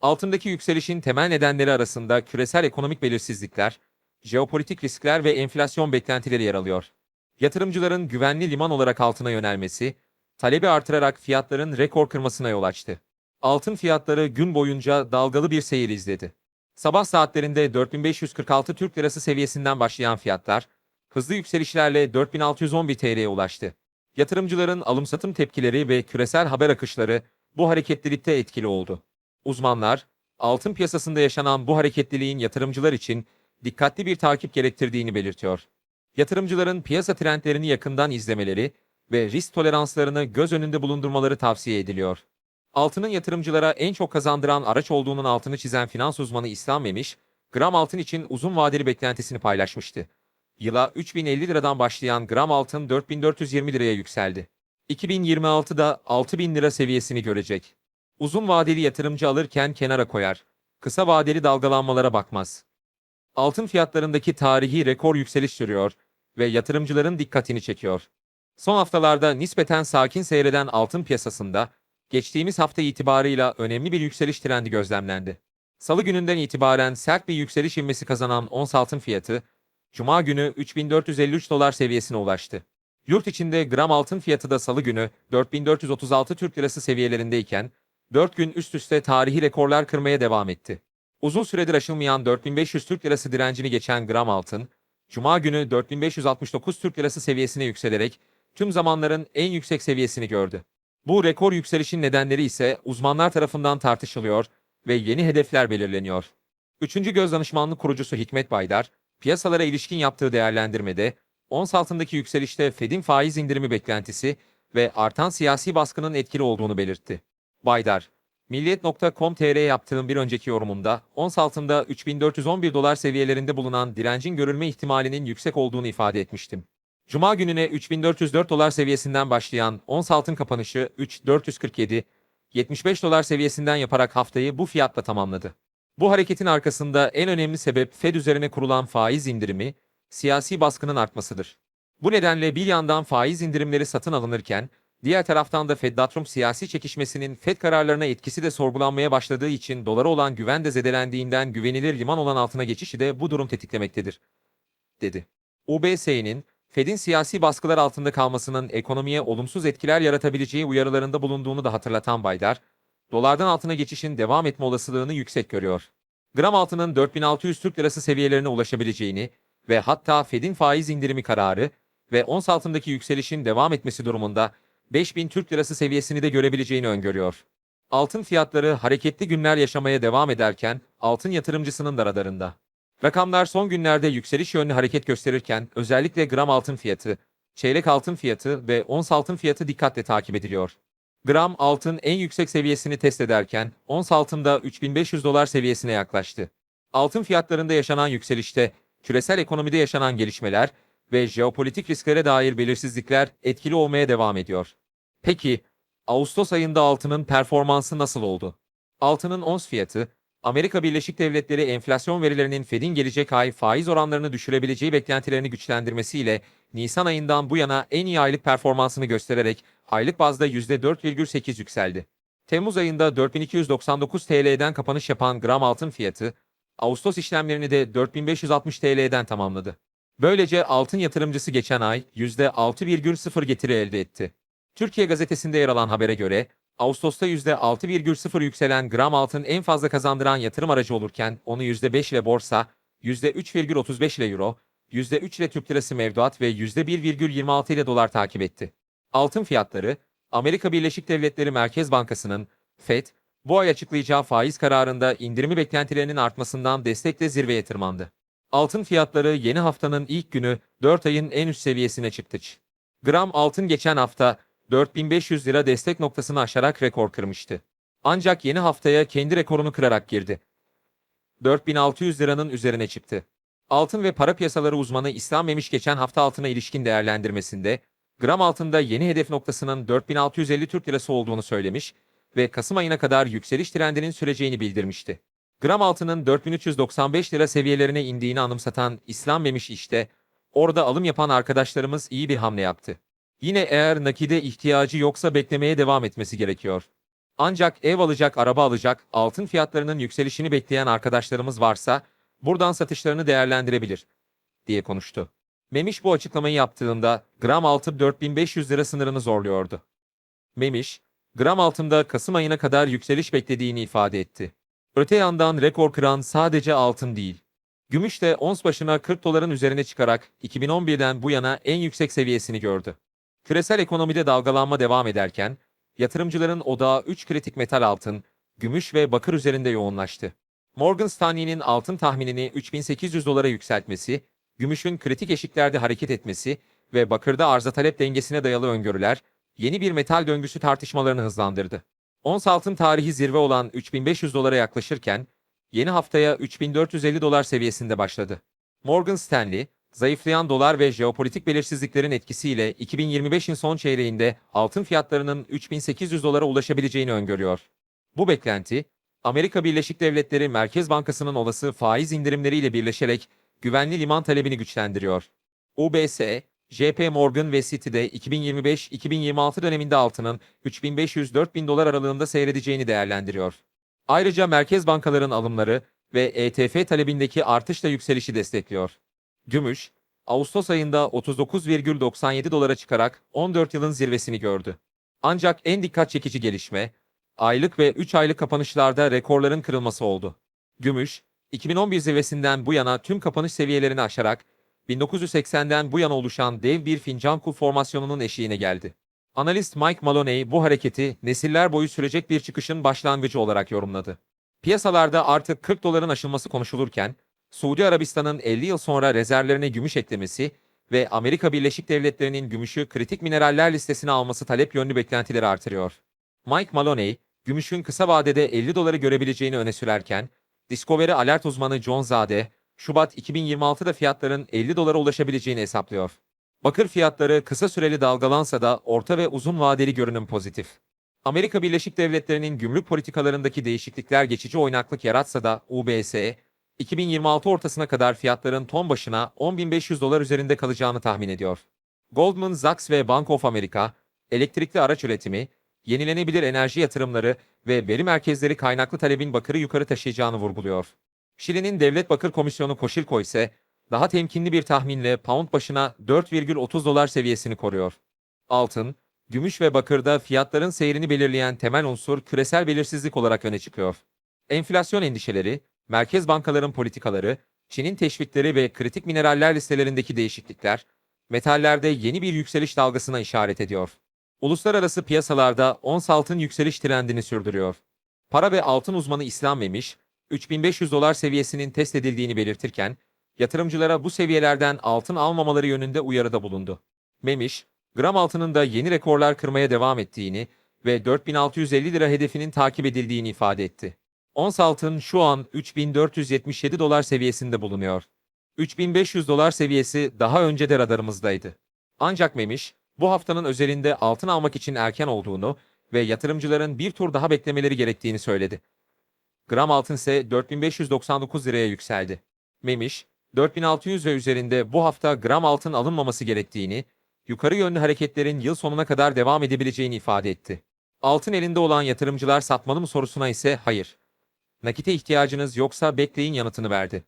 Altındaki yükselişin temel nedenleri arasında küresel ekonomik belirsizlikler, jeopolitik riskler ve enflasyon beklentileri yer alıyor. Yatırımcıların güvenli liman olarak altına yönelmesi, talebi artırarak fiyatların rekor kırmasına yol açtı. Altın fiyatları gün boyunca dalgalı bir seyir izledi. Sabah saatlerinde 4546 Türk Lirası seviyesinden başlayan fiyatlar, hızlı yükselişlerle 4611 TL'ye ulaştı. Yatırımcıların alım-satım tepkileri ve küresel haber akışları bu hareketlilikte etkili oldu. Uzmanlar, altın piyasasında yaşanan bu hareketliliğin yatırımcılar için dikkatli bir takip gerektirdiğini belirtiyor. Yatırımcıların piyasa trendlerini yakından izlemeleri ve risk toleranslarını göz önünde bulundurmaları tavsiye ediliyor. Altının yatırımcılara en çok kazandıran araç olduğunun altını çizen finans uzmanı İslam Memiş, gram altın için uzun vadeli beklentisini paylaşmıştı. Yıla 3050 liradan başlayan gram altın 4420 liraya yükseldi. 2026'da 6000 lira seviyesini görecek. Uzun vadeli yatırımcı alırken kenara koyar. Kısa vadeli dalgalanmalara bakmaz. Altın fiyatlarındaki tarihi rekor yükseliş sürüyor ve yatırımcıların dikkatini çekiyor. Son haftalarda nispeten sakin seyreden altın piyasasında geçtiğimiz hafta itibarıyla önemli bir yükseliş trendi gözlemlendi. Salı gününden itibaren sert bir yükseliş ivmesi kazanan ons altın fiyatı, Cuma günü 3453 dolar seviyesine ulaştı. Yurt içinde gram altın fiyatı da salı günü 4436 Türk Lirası seviyelerindeyken, 4 gün üst üste tarihi rekorlar kırmaya devam etti. Uzun süredir aşılmayan 4500 Türk Lirası direncini geçen gram altın, Cuma günü 4569 Türk Lirası seviyesine yükselerek tüm zamanların en yüksek seviyesini gördü. Bu rekor yükselişin nedenleri ise uzmanlar tarafından tartışılıyor ve yeni hedefler belirleniyor. Üçüncü Göz Danışmanlık kurucusu Hikmet Baydar, piyasalara ilişkin yaptığı değerlendirmede, ons altındaki yükselişte Fed'in faiz indirimi beklentisi ve artan siyasi baskının etkili olduğunu belirtti. Baydar, Milliyet.com.tr'ye yaptığım bir önceki yorumumda, ons altında 3411 dolar seviyelerinde bulunan direncin görülme ihtimalinin yüksek olduğunu ifade etmiştim. Cuma gününe 3404 dolar seviyesinden başlayan ons altın kapanışı 3447, 75 dolar seviyesinden yaparak haftayı bu fiyatla tamamladı. Bu hareketin arkasında en önemli sebep Fed üzerine kurulan faiz indirimi, siyasi baskının artmasıdır. Bu nedenle bir yandan faiz indirimleri satın alınırken, diğer taraftan da Feddatrum siyasi çekişmesinin Fed kararlarına etkisi de sorgulanmaya başladığı için dolara olan güven de zedelendiğinden güvenilir liman olan altına geçişi de bu durum tetiklemektedir, dedi. UBS'nin Fed'in siyasi baskılar altında kalmasının ekonomiye olumsuz etkiler yaratabileceği uyarılarında bulunduğunu da hatırlatan Baydar, dolardan altına geçişin devam etme olasılığını yüksek görüyor. Gram altının 4600 Türk Lirası seviyelerine ulaşabileceğini ve hatta Fed'in faiz indirimi kararı ve ons altındaki yükselişin devam etmesi durumunda 5000 Türk Lirası seviyesini de görebileceğini öngörüyor. Altın fiyatları hareketli günler yaşamaya devam ederken altın yatırımcısının da radarında. Rakamlar son günlerde yükseliş yönlü hareket gösterirken özellikle gram altın fiyatı, çeyrek altın fiyatı ve ons altın fiyatı dikkatle takip ediliyor. Gram altın en yüksek seviyesini test ederken ons altında 3500 dolar seviyesine yaklaştı. Altın fiyatlarında yaşanan yükselişte küresel ekonomide yaşanan gelişmeler ve jeopolitik risklere dair belirsizlikler etkili olmaya devam ediyor. Peki, Ağustos ayında altının performansı nasıl oldu? Altının ons fiyatı, Amerika Birleşik Devletleri enflasyon verilerinin Fed'in gelecek ay faiz oranlarını düşürebileceği beklentilerini güçlendirmesiyle Nisan ayından bu yana en iyi aylık performansını göstererek aylık bazda %4,8 yükseldi. Temmuz ayında 4299 TL'den kapanış yapan gram altın fiyatı, Ağustos işlemlerini de 4560 TL'den tamamladı. Böylece altın yatırımcısı geçen ay %6,0 getiri elde etti. Türkiye gazetesinde yer alan habere göre, Ağustos'ta %6,0 yükselen gram altın en fazla kazandıran yatırım aracı olurken onu %5 ile borsa, %3,35 ile euro, %3 ile Türk lirası mevduat ve %1,26 ile dolar takip etti. Altın fiyatları, Amerika Birleşik Devletleri Merkez Bankası'nın FED, bu ay açıklayacağı faiz kararında indirimi beklentilerinin artmasından destekle zirveye tırmandı. Altın fiyatları yeni haftanın ilk günü 4 ayın en üst seviyesine çıktı. Gram altın geçen hafta 4500 lira destek noktasını aşarak rekor kırmıştı. Ancak yeni haftaya kendi rekorunu kırarak girdi. 4600 liranın üzerine çıktı. Altın ve para piyasaları uzmanı İslam Memiş geçen hafta altına ilişkin değerlendirmesinde, gram altında yeni hedef noktasının 4650 Türk Lirası olduğunu söylemiş ve Kasım ayına kadar yükseliş trendinin süreceğini bildirmişti. Gram altının 4395 lira seviyelerine indiğini anımsatan İslam Memiş işte, orada alım yapan arkadaşlarımız iyi bir hamle yaptı. Yine eğer nakide ihtiyacı yoksa beklemeye devam etmesi gerekiyor. Ancak ev alacak, araba alacak, altın fiyatlarının yükselişini bekleyen arkadaşlarımız varsa buradan satışlarını değerlendirebilir diye konuştu. Memiş bu açıklamayı yaptığında gram altın 4500 lira sınırını zorluyordu. Memiş, gram altında Kasım ayına kadar yükseliş beklediğini ifade etti. Öte yandan rekor kıran sadece altın değil. Gümüş de ons başına 40 doların üzerine çıkarak 2011'den bu yana en yüksek seviyesini gördü. Küresel ekonomide dalgalanma devam ederken, yatırımcıların odağı 3 kritik metal altın, gümüş ve bakır üzerinde yoğunlaştı. Morgan Stanley'nin altın tahminini 3800 dolara yükseltmesi, gümüşün kritik eşiklerde hareket etmesi ve bakırda arza talep dengesine dayalı öngörüler, yeni bir metal döngüsü tartışmalarını hızlandırdı. Ons altın tarihi zirve olan 3500 dolara yaklaşırken, yeni haftaya 3450 dolar seviyesinde başladı. Morgan Stanley, zayıflayan dolar ve jeopolitik belirsizliklerin etkisiyle 2025'in son çeyreğinde altın fiyatlarının 3800 dolara ulaşabileceğini öngörüyor. Bu beklenti, Amerika Birleşik Devletleri Merkez Bankası'nın olası faiz indirimleriyle birleşerek güvenli liman talebini güçlendiriyor. UBS, JP Morgan ve Citi'de 2025-2026 döneminde altının 3500-4000 dolar aralığında seyredeceğini değerlendiriyor. Ayrıca merkez bankaların alımları ve ETF talebindeki artışla yükselişi destekliyor. Gümüş, Ağustos ayında 39,97 dolara çıkarak 14 yılın zirvesini gördü. Ancak en dikkat çekici gelişme, aylık ve 3 aylık kapanışlarda rekorların kırılması oldu. Gümüş, 2011 zirvesinden bu yana tüm kapanış seviyelerini aşarak 1980'den bu yana oluşan dev bir fincan kul formasyonunun eşiğine geldi. Analist Mike Maloney bu hareketi nesiller boyu sürecek bir çıkışın başlangıcı olarak yorumladı. Piyasalarda artık 40 doların aşılması konuşulurken, Suudi Arabistan'ın 50 yıl sonra rezervlerine gümüş eklemesi ve Amerika Birleşik Devletleri'nin gümüşü kritik mineraller listesine alması talep yönlü beklentileri artırıyor. Mike Maloney, gümüşün kısa vadede 50 doları görebileceğini öne sürerken, Discovery alert uzmanı John Zade, Şubat 2026'da fiyatların 50 dolara ulaşabileceğini hesaplıyor. Bakır fiyatları kısa süreli dalgalansa da orta ve uzun vadeli görünüm pozitif. Amerika Birleşik Devletleri'nin gümrük politikalarındaki değişiklikler geçici oynaklık yaratsa da UBS, 2026 ortasına kadar fiyatların ton başına 10.500 dolar üzerinde kalacağını tahmin ediyor. Goldman Sachs ve Bank of America, elektrikli araç üretimi, yenilenebilir enerji yatırımları ve veri merkezleri kaynaklı talebin bakırı yukarı taşıyacağını vurguluyor. Şili'nin Devlet Bakır Komisyonu Koşilko ise daha temkinli bir tahminle pound başına 4,30 dolar seviyesini koruyor. Altın, gümüş ve bakırda fiyatların seyrini belirleyen temel unsur küresel belirsizlik olarak öne çıkıyor. Enflasyon endişeleri, merkez bankaların politikaları, Çin'in teşvikleri ve kritik mineraller listelerindeki değişiklikler, metallerde yeni bir yükseliş dalgasına işaret ediyor. Uluslararası piyasalarda ons altın yükseliş trendini sürdürüyor. Para ve altın uzmanı İslam Memiş, 3500 dolar seviyesinin test edildiğini belirtirken, yatırımcılara bu seviyelerden altın almamaları yönünde uyarıda bulundu. Memiş, gram altının da yeni rekorlar kırmaya devam ettiğini ve 4650 lira hedefinin takip edildiğini ifade etti. Ons altın şu an 3477 dolar seviyesinde bulunuyor. 3500 dolar seviyesi daha önce de radarımızdaydı. Ancak Memiş, bu haftanın özelinde altın almak için erken olduğunu ve yatırımcıların bir tur daha beklemeleri gerektiğini söyledi. Gram altın ise 4599 liraya yükseldi. Memiş, 4600 ve üzerinde bu hafta gram altın alınmaması gerektiğini, yukarı yönlü hareketlerin yıl sonuna kadar devam edebileceğini ifade etti. Altın elinde olan yatırımcılar satmalı mı sorusuna ise hayır. Nakite ihtiyacınız yoksa bekleyin yanıtını verdi.